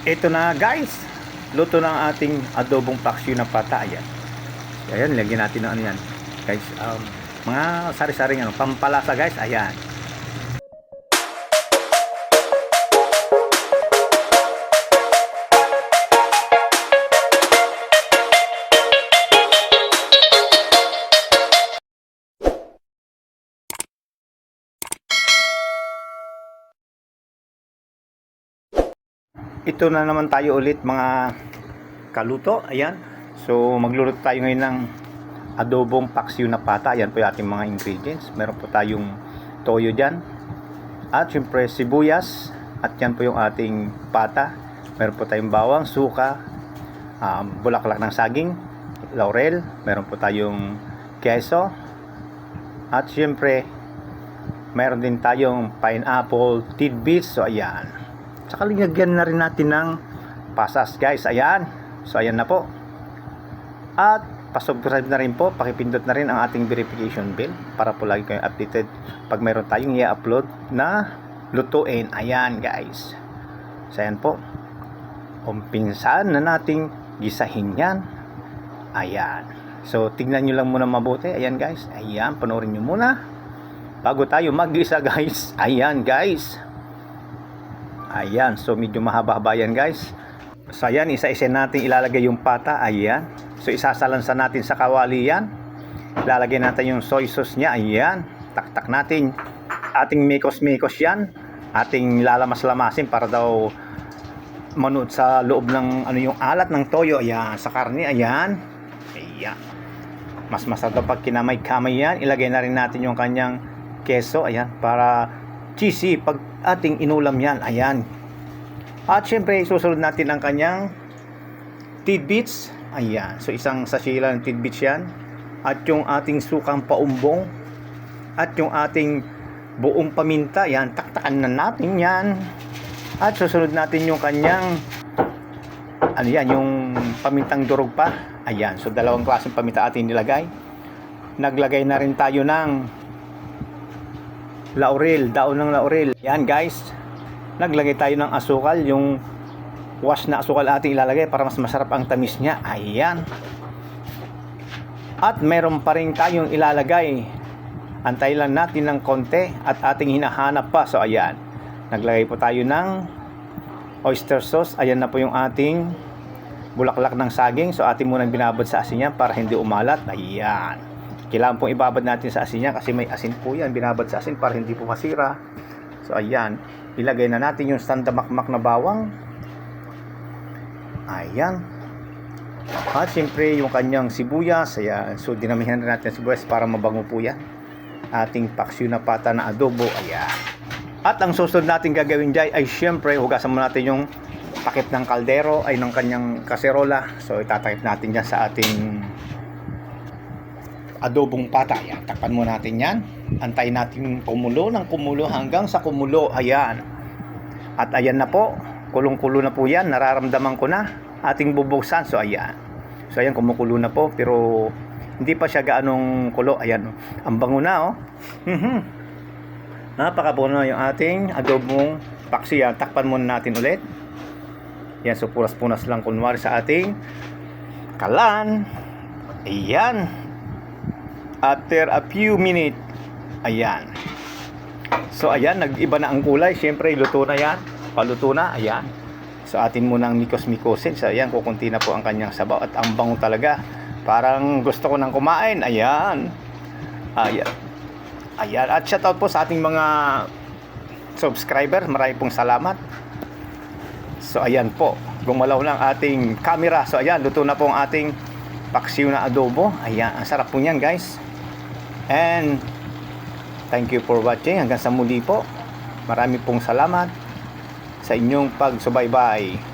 Ito na guys, luto ng ating adobong paksiw na pata. Ayan. Ayan, lagyan natin ng ano yan. Guys, um, mga sari-saring ano, pampalasa guys. Ayan. Ito na naman tayo ulit mga kaluto. Ayan. So magluluto tayo ngayon ng adobong paksiw na pata. Ayan po yung ating mga ingredients. Meron po tayong toyo dyan. At syempre sibuyas. At yan po yung ating pata. Meron po tayong bawang, suka, um, bulaklak ng saging, laurel. Meron po tayong keso. At syempre meron din tayong pineapple tidbits. So ayan. Tsaka linagyan na rin natin ng pasas guys. Ayan. So ayan na po. At pasubscribe na rin po. Pakipindot na rin ang ating verification bell para po lagi kayong updated pag mayroon tayong i-upload na lutuin. Ayan guys. So ayan po. Umpinsaan na nating gisahin yan. Ayan. So tingnan nyo lang muna mabuti. Ayan guys. Ayan. Panoorin nyo muna. Bago tayo mag-isa guys. Ayan guys. Ayan, so medyo mahaba-haba yan guys. So ayan, isa-isa natin ilalagay yung pata. Ayan. So isasalansa natin sa kawali yan. Ilalagay natin yung soy sauce niya. Ayan. Taktak natin. Ating mikos-mikos yan. Ating lalamas-lamasin para daw manood sa loob ng ano yung alat ng toyo. Ayan, sa karne. Ayan. Ayan. Mas masarap pag kinamay-kamay yan. Ilagay na rin natin yung kanyang keso. Ayan, para cheesy pag ating inulam yan. Ayan. At syempre, susunod natin ang kanyang tidbits. Ayan. So, isang sachet lang ng tidbits yan. At yung ating sukang paumbong. At yung ating buong paminta. Yan. Taktakan na natin yan. At susunod natin yung kanyang ano yan, yung pamintang durog pa. Ayan. So, dalawang klaseng paminta ating nilagay. Naglagay na rin tayo ng laurel, daon ng laurel. Yan guys, naglagay tayo ng asukal, yung wash na asukal ating ilalagay para mas masarap ang tamis niya. Ayan. At meron pa rin tayong ilalagay. Antay lang natin ng konti at ating hinahanap pa. So ayan, naglagay po tayo ng oyster sauce. Ayan na po yung ating bulaklak ng saging. So ating munang binabad sa asin niya para hindi umalat. Ayan. Kailangan pong ibabad natin sa asin niya kasi may asin po yan. Binabad sa asin para hindi po masira. So ayan. Ilagay na natin yung sandamakmak na bawang. Ayan. At siyempre yung kanyang sibuyas. Ayan. So dinamihan na natin sibuyas para mabango po yan. Ating paksiw na pata na adobo. Ayan. At ang susunod natin gagawin dyan ay siyempre hugasan mo natin yung takip ng kaldero ay ng kanyang kaserola. So itatakip natin dyan sa ating adobong pata. Ayan, takpan mo natin yan. Antayin natin kumulo ng kumulo hanggang sa kumulo. Ayan. At ayan na po. Kulong-kulo na po yan. Nararamdaman ko na. Ating bubuksan. So ayan. So ayan, kumukulo na po. Pero hindi pa siya gaanong kulo. Ayan. Ang bango na oh. Mhm. Napakabuno yung ating adobong paksi. Yan. Takpan muna natin ulit. Yan. So punas-punas lang kunwari sa ating kalan. Ayan after a few minutes ayan. So ayan nag-iba na ang kulay. Syempre luto na yan. Paluto na ayan. So atin munang mikos mikosin so ayan kukunti na po ang kanyang sabaw at ang bango talaga. Parang gusto ko nang kumain. Ayan. Ayan. Ayan. At shoutout po sa ating mga subscriber. Marami pong salamat. So ayan po. Gumalaw lang ating camera. So ayan luto na po ang ating paksiw na adobo. Ayan ang sarap po niyan guys And thank you for watching. Hanggang sa muli po. Marami pong salamat sa inyong pagsubaybay.